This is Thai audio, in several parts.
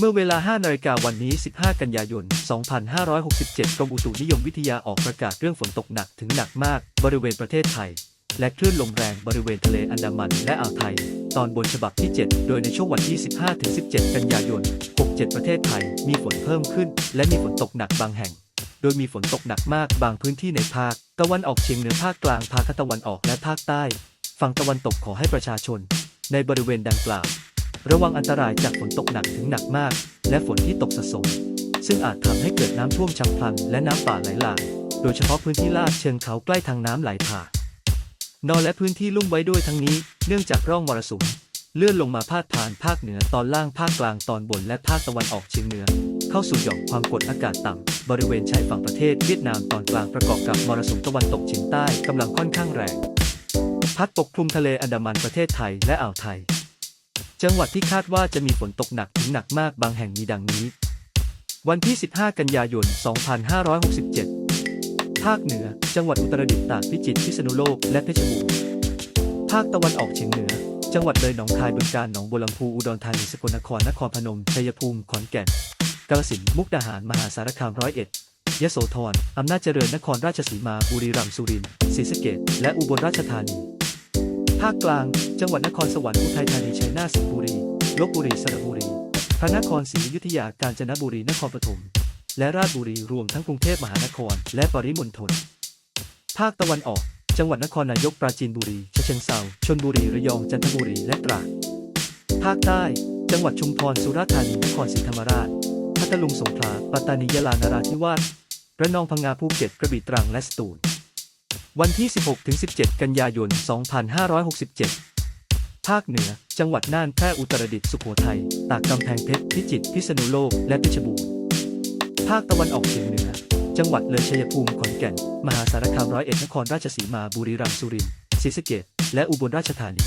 เมื่อเวลา 5 นาฬิกาวันนี้ 15 กันยายน 2567 กรมอุตุนิยมวิทยาออกประกาศเรื่องฝนตกหนักถึงหนักมาก บริเวณประเทศไทย และคลื่นลมแรงบริเวณทะเลอันดามันและอ่าวไทย ตอนบนฉบับที่ 7 โดยในช่วงวันที่ 15-17 กันยายน 67 ประเทศไทย มีฝนเพิ่มขึ้น และมีฝนตกหนักบางแห่ง โดยมีฝนตกหนักมากบางพื้นที่ในภาคตะวันออกเฉียงเหนือภาคกลางภาคตะวันออกและภาคใต้ ฝั่งตะวันตกขอให้ประชาชน ในบริเวณดังกล่าว ระวังอันตรายจากฝนตกหนักถึงหนักมาก และฝนที่ตกสะสม ซึ่งอาจทำให้เกิดน้ำท่วมฉับพลัน และน้ำป่าไหลหลาก โดยเฉพาะพื้นที่ลาดเชิงเขาใกล้ทางน้ำไหลผ่านนอนและพื้นที่ลุ่มไว้ด้วยทั้งนี้ เนื่องจากร่องมรสุมเลื่อนลงมาพาดผ่านภาคเหนือตอนล่างภาคกลางตอนบนและภาคตะวันออกเฉียงเหนือ เข้าสู่หย่อมความกดอากาศต่ำบริเวณชายฝั่งประเทศเวียดนามตอนกลางประกอบกับมรสุมตะวันตกเฉียงใต้กำลังค่อนข้างแรง พัดปกคลุมทะเลอันดามันประเทศไทยและอ่าวไทย จังหวัดที่คาดว่าจะมีฝนตกหนักถึงหนักมากบางแห่งมีดังนี้ วันที่ 15 กันยายน 2567 ภาคเหนือ จังหวัดอุตรดิตถ์ตากพิจิตรพิษณุโลกและเพชรบูรณ์ ภาคตะวันออกเฉียงเหนือ จังหวัดเลยหนองคายบึงกาฬหนองบัวลำพูอุดรธานีสกลนครนครพนมชัยภูมิขอนแก่นกาฬสินธุ์มุกดาหารมหาสารคามร้อยเอ็ดยโสธรอำนาจเจริญนครราชสีมาบุรีรัมย์สุรินทร์ศรีสะเกษและอุบลราชธานี ภาคกลาง จังหวัดนครสวรรค์อุทัยธานีชัยนาทสิงห์บุรีลบบุรีสระบุรี พระนครศรีอยุธยากาญจนบุรีนครปฐมและราชบุรีรวมทั้งกรุงเทพมหานคร และปริมณฑลภาคตะวันออก จังหวัดนครนายกปราจีนบุรีฉะเชิงเทราชลบุรีระยองจันทบุรีและตราดภาคใต้ จังหวัดชุมพรสุราษฎร์ธานีนครศรีธรรมราชพัทลุงสงขลาปัตตานียะลานราธิวาสระนองพังงาภูเก็ตกระบี่ตรังและสตูล วันที่ 16-17 กันยายน 2567 ภาคเหนือ จังหวัดน่านแพร่อุตรดิตถ์สุโขทัย ตากกำแพงเพชร พิจิตร พิษณุโลก และเพชรบูรณ์ ภาคตะวันออกเฉียงเหนือ จังหวัดเลยชัยภูมิ ขอนแก่น มหาสารคาม ร้อยเอ็ด นครราชสีมา บุรีรัมย์ สุรินทร์ ศรีสะเกษและอุบลราชธานี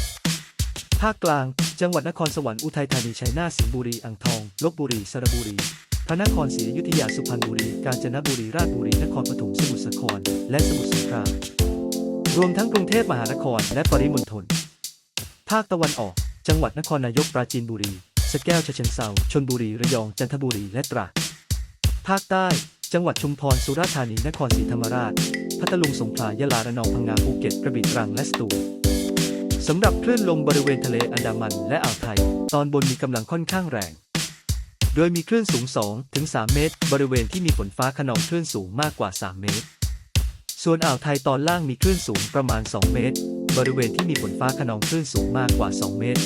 ภาคกลาง จังหวัดนครสวรรค์ อุทัยธานี ชัยนาท สิงห์บุรี อ่างทอง ลบบุรี สระบุรี พระนครศรีอยุธยาสุพรรณบุรี กาญจนบุรีราชบุรีนครปฐมสมุทรสาคร และสมุทรสงครามรวมทั้งกรุงเทพมหานครและปริมณฑลภาคตะวันออก จังหวัดนครนายกปราจีนบุรี สแก้วฉะเชิงเทราชลบุรีระยองจันทบุรีและตราดภาคใต้ จังหวัดชุมพรสุราษฎร์ธานีนครศรีธรรมราชพัทลุงสงขลายะลาระนองพังงาภูเก็ตกระบี่ตรังและสตูลสำหรับคลื่นลมบริเวณทะเลอันดามันและอ่าวไทย ตอนบนมีกำลังค่อนข้างแรง โดยมีคลื่นสูง2ถึง3เมตร บริเวณที่มีฝนฟ้าขนองคลื่นสูงมากกว่า 3 เมตร ส่วนอ่าวไทยตอนล่างมีคลื่นสูงประมาณ 2 เมตร บริเวณที่มีฝนฟ้าขนองคลื่นสูงมากกว่า 2 เมตร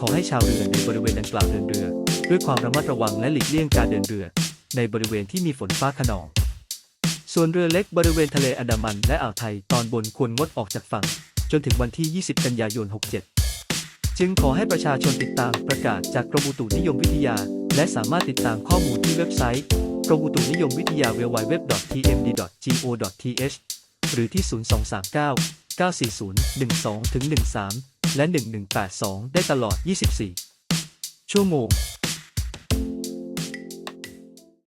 ขอให้ชาวเรือในบริเวณดังกล่าวเดินเรือ ด้วยความระมัดระวังและหลีกเลี่ยงการเดินเรือ ในบริเวณที่มีฝนฟ้าขนอง ส่วนเรือเล็กบริเวณทะเลอันดามันและอ่าวไทยตอนบนควรงดออกจากฝั่ง จนถึงวันที่ 20 กันยายน 67 จึงขอให้ประชาชนติดตามประกาศจากกรมอุตุนิยมวิทยา และสามารถติดตามข้อมูลที่เว็บไซต์ กรมอุตุนิยมวิทยา www.tmd.go.th หรือที่ 0239 940 12-13 และ 1182 ได้ตลอด 24 ชั่วโมง